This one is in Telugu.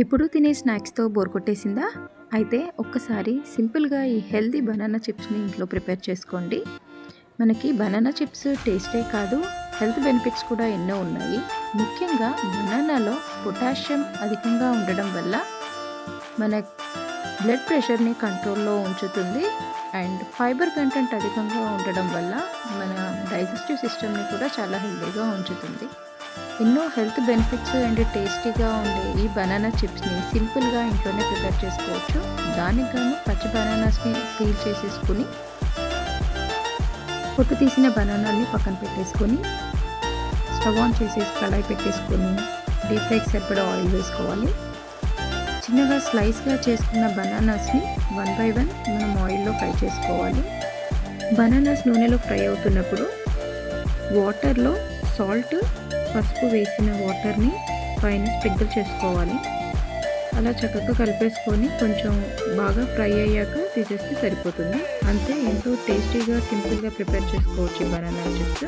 ఎప్పుడూ తినే స్నాక్స్తో బోర్ కొట్టేసిందా? అయితే ఒక్కసారి సింపుల్గా ఈ హెల్దీ బనానా చిప్స్ని ఇంట్లో ప్రిపేర్ చేసుకోండి. మనకి బనానా చిప్స్ టేస్టే కాదు హెల్త్ బెనిఫిట్స్ కూడా ఎన్నో ఉన్నాయి. ముఖ్యంగా బనానాలో పొటాషియం అధికంగా ఉండడం వల్ల మన బ్లడ్ ప్రెషర్ని కంట్రోల్లో ఉంచుతుంది అండ్ ఫైబర్ కంటెంట్ అధికంగా ఉండడం వల్ల మన డైజెస్టివ్ సిస్టమ్ని కూడా చాలా హెల్తీగా ఉంచుతుంది. ఎన్నో హెల్త్ బెనిఫిట్స్ అండ్ టేస్టీగా ఉండే ఈ బనానా చిప్స్ని సింపుల్గా ఇంట్లోనే ప్రిపేర్ చేసుకోవచ్చు. దానికి గాను పచ్చి బనానాస్ని పీల్ చేసేసుకుని పొట్టు తీసిన బనానాల్ని పక్కన పెట్టేసుకొని స్టవ్ ఆన్ చేసేసి కళాయి పెట్టేసుకొని డీప్ ఫ్రైకి సరిపడా ఆయిల్ వేసుకోవాలి. చిన్నగా స్లైస్గా చేసుకున్న బనానాస్ని వన్ బై వన్ మనం ఆయిల్లో ఫ్రై చేసుకోవాలి. బనానాస్ నూనెలో ఫ్రై అవుతున్నప్పుడు వాటర్లో సాల్ట్ పసుపు వేసిన వాటర్ని పైన స్ప్రింకిల్ చేసుకోవాలి. అలా చక్కగా కలిపేసుకొని కొంచెం బాగా ఫ్రై అయ్యాక తీసేస్తే సరిపోతుంది. అంతే ఎంతో టేస్టీగా సింపుల్గా ప్రిపేర్ చేసుకోవచ్చు బనానా చిప్స్.